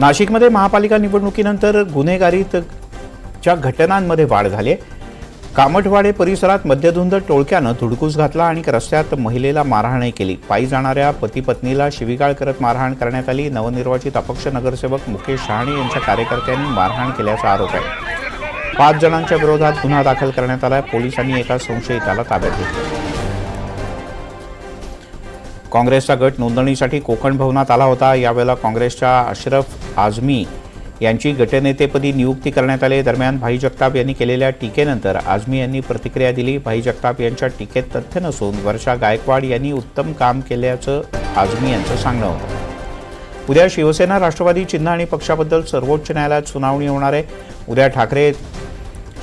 नाशिकमध्ये महापालिका निवडणुकीनंतर गुन्हेगारीतच्या घटनांमध्ये वाढ झाली आहे. कामठवाडे परिसरात मद्यधुंद टोळक्यानं धुडकूस घातला आणि रस्त्यात महिलेला मारहाणही केली. पायी जाणाऱ्या पती पत्नीला शिवीगाळ करत मारहाण करण्यात आली. नवनिर्वाचित अपक्ष नगरसेवक मुकेश शहाणे यांच्या कार्यकर्त्यांनी मारहाण केल्याचा आरोप आहे. पाच जणांच्या विरोधात गुन्हा दाखल करण्यात आला पोलिसांनी एका संशयिताला ताब्यात घेतलं. काँग्रेसचा गट नोंदणीसाठी कोकण भवनात आला होता. यावेळेला काँग्रेसच्या अशरफ आझमी यांची गटनेतेपदी नियुक्ती करण्यात आली. दरम्यान भाई जगताप यांनी केलेल्या टीकेनंतर आझमी यांनी प्रतिक्रिया दिली. भाई जगताप यांच्या टीकेत तथ्य नसून वर्षा गायकवाड यांनी उत्तम काम केल्याचं आझमी यांचं सांगणं होतं. उद्या शिवसेना राष्ट्रवादी चिन्ह आणि पक्षाबद्दल सर्वोच्च न्यायालयात सुनावणी होणार आहे. उद्या ठाकरे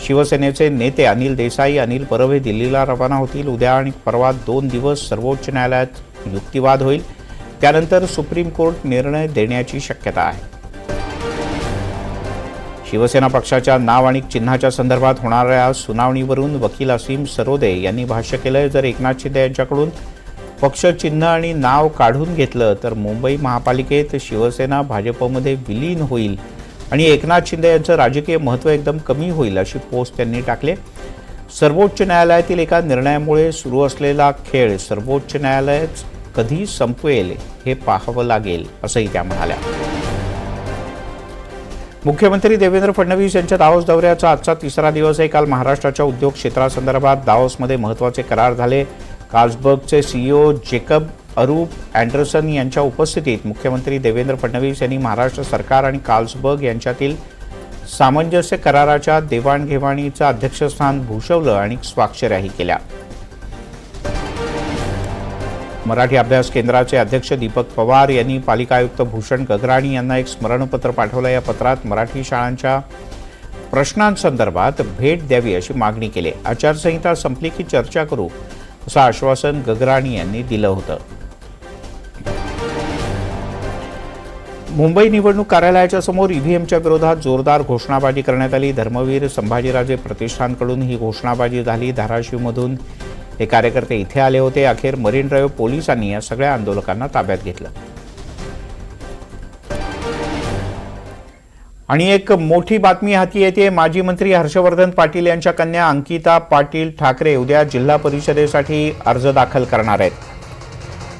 शिवसेनेचे नेते अनिल देसाई अनिल परब दिल्लीला रवाना होतील. उद्या आणि परवा दोन दिवस सर्वोच्च न्यायालयात युक्तिवाद होईल. त्यानंतर सुप्रीम कोर्ट निर्णय देण्याची शक्यता आहे. शिवसेना पक्षाच्या नाव आणि चिन्हाच्या संदर्भात होणाऱ्या सुनावणीवरून वकील असीम सरोदे यांनी भाष्य केलंय जर एकनाथ शिंदे यांच्याकडून पक्ष चिन्ह आणि नाव काढून घेतलं तर मुंबई महापालिकेत शिवसेना भाजपमध्ये विलीन होईल आणि एकनाथ शिंदे यांचं राजकीय महत्त्व एकदम कमी होईल अशी पोस्ट त्यांनी टाकली. सर्वोच्च न्यायालयातील एका निर्णयामुळे सुरू असलेला खेळ सर्वोच्च न्यायालयच कधी संपवेल हे पाहावं लागेल असंही त्या म्हणाल्या. मुख्यमंत्री देवेंद्र फडणवीस यांच्या दावोस दौऱ्याचा आजचा तिसरा दिवस आहे. काल महाराष्ट्राच्या उद्योग क्षेत्रासंदर्भात दावोसमध्ये महत्त्वाचे करार झाले. कार्ल्सबर्गचे सीईओ जेकब अरूप अँडरसन यांच्या उपस्थितीत मुख्यमंत्री देवेंद्र फडणवीस यांनी महाराष्ट्र सरकार आणि कार्ल्सबर्ग यांच्यातील सामंजस्य कराराच्या देवाणघेवाणीचं अध्यक्षस्थान भूषवलं आणि स्वाक्षऱ्याही केल्या. मराठी अभ्यास केंद्राचे अध्यक्ष दीपक पवार यांनी पालिका आयुक्त भूषण गगराणी यांना एक स्मरणपत्र पाठवलं. या पत्रात मराठी शाळांच्या प्रश्नांसंदर्भात भेट द्यावी अशी मागणी केली. आचारसंहिता संपली की चर्चा करू असं आश्वासन गगराणी यांनी दिलं होतं. मुंबई निवडणूक कार्यालयाच्या समोर ईव्हीएमच्या विरोधात जोरदार घोषणाबाजी करण्यात आली. धर्मवीर संभाजीराजे प्रतिष्ठानकडून ही घोषणाबाजी झाली. धाराशिवमधून हे कार्यकर्ते इथे आले होते. अखेर मरीन ड्राईव्ह पोलिसांनी या सगळ्या आंदोलकांना ताब्यात घेतलं. आणि एक मोठी बातमी हाती येते. माजी मंत्री हर्षवर्धन पाटील यांच्या कन्या अंकिता पाटील ठाकरे उद्या जिल्हा परिषदेसाठी अर्ज दाखल करणार आहेत.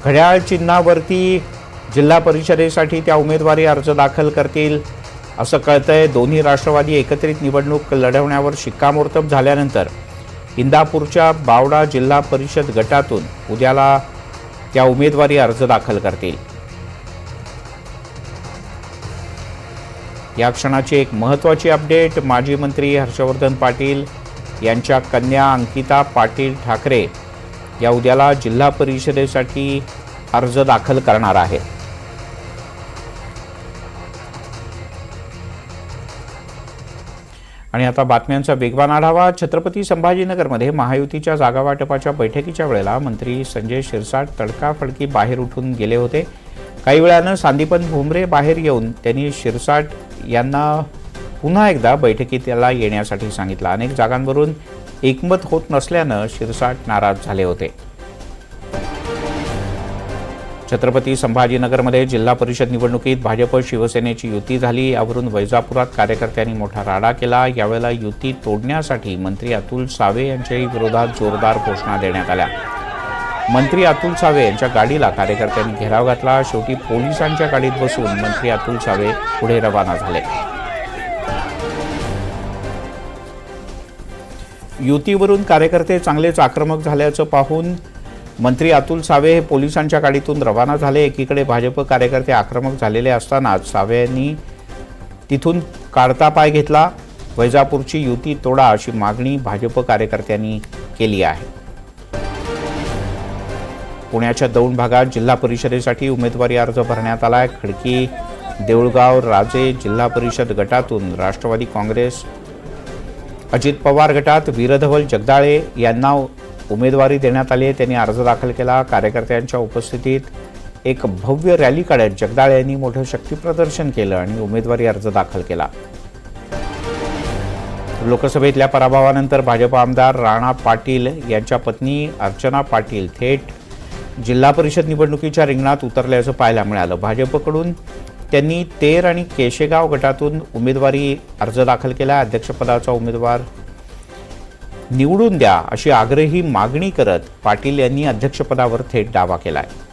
घड्याळ चिन्हावरती जिल्हा परिषदेसाठी त्या उमेदवारी अर्ज दाखल करतील. असं कळतंय दोन्ही राष्ट्रवादी एकत्रित निवडणूक लढवण्यावर शिक्कामोर्तब झाल्यानंतर इंदापूरच्या बावडा जिल्हा परिषद गटातून उद्याला त्या उमेदवारी अर्ज दाखल करतील. या क्षणाची एक महत्त्वाची अपडेट माजी मंत्री हर्षवर्धन पाटील यांच्या कन्या अंकिता पाटील ठाकरे या उद्याला जिल्हा परिषदेसाठी अर्ज दाखल करणार आहेत. आणि आता बातम्यांचा वेगवान आढावा. छत्रपती संभाजीनगरमध्ये महायुतीच्या जागावाटपाच्या बैठकीच्या वेळेला मंत्री संजय शिरसाट तडकाफडकी बाहेर उठून गेले होते. काही वेळानं सांदीपन भुमरे बाहेर येऊन त्यांनी शिरसाट यांना पुन्हा एकदा बैठकीत त्याला येण्यासाठी सांगितलं. अनेक जागांवरून एकमत होत नसल्यानं शिरसाट नाराज झाले होते. छत्रपती संभाजीनगरमध्ये जिल्हा परिषद निवडणुकीत भाजप शिवसेनेची युती झाली. यावरून वैजापुरात कार्यकर्त्यांनी मोठा राडा केला. यावेळेला युती तोडण्यासाठी मंत्री अतुल सावे यांच्याही विरोधात जोरदार घोषणा देण्यात आल्या. मंत्री अतुल सावे यांच्या गाडीला कार्यकर्त्यांनी घेराव घातला. शेवटी पोलिसांच्या गाडीत बसून मंत्री अतुल सावे पुढे रवाना झाले. युतीवरून कार्यकर्ते चांगलेच आक्रमक झाल्याचं पाहून मंत्री अतुल सावे हे पोलिसांच्या गाडीतून रवाना झाले. एकीकडे भाजप कार्यकर्ते आक्रमक झालेले असतानाच सावेंनी तिथून काढता पाय घेतला. वैजापूरची युती तोडा अशी मागणी भाजप कार्यकर्त्यांनी केली आहे. पुण्याच्या दौंड भागात जिल्हा परिषदेसाठी उमेदवारी अर्ज भरण्यात आलाय. खडकी देऊळगाव राजे जिल्हा परिषद गटातून राष्ट्रवादी काँग्रेस अजित पवार गटात वीरधवल जगदाळे यांना उमेदवारी देण्यात आली आहे. त्यांनी अर्ज दाखल केला. कार्यकर्त्यांच्या उपस्थितीत एक भव्य रॅली काढत जगदाळे यांनी मोठं शक्तीप्रदर्शन केलं आणि उमेदवारी अर्ज दाखल केला. लोकसभेतल्या पराभवानंतर भाजप आमदार राणा पाटील यांच्या पत्नी अर्चना पाटील थेट जिल्हा परिषद निवडणुकीच्या रिंगणात उतरल्याचं पाहायला मिळालं. भाजपकडून त्यांनी तेर आणि केशेगाव गटातून उमेदवारी अर्ज दाखल केला. अध्यक्षपदाचा उमेदवार निवडून द्या अशी आग्रही मागणी करत पाटील यांनी अध्यक्षपदावर थेट दावा केला आहे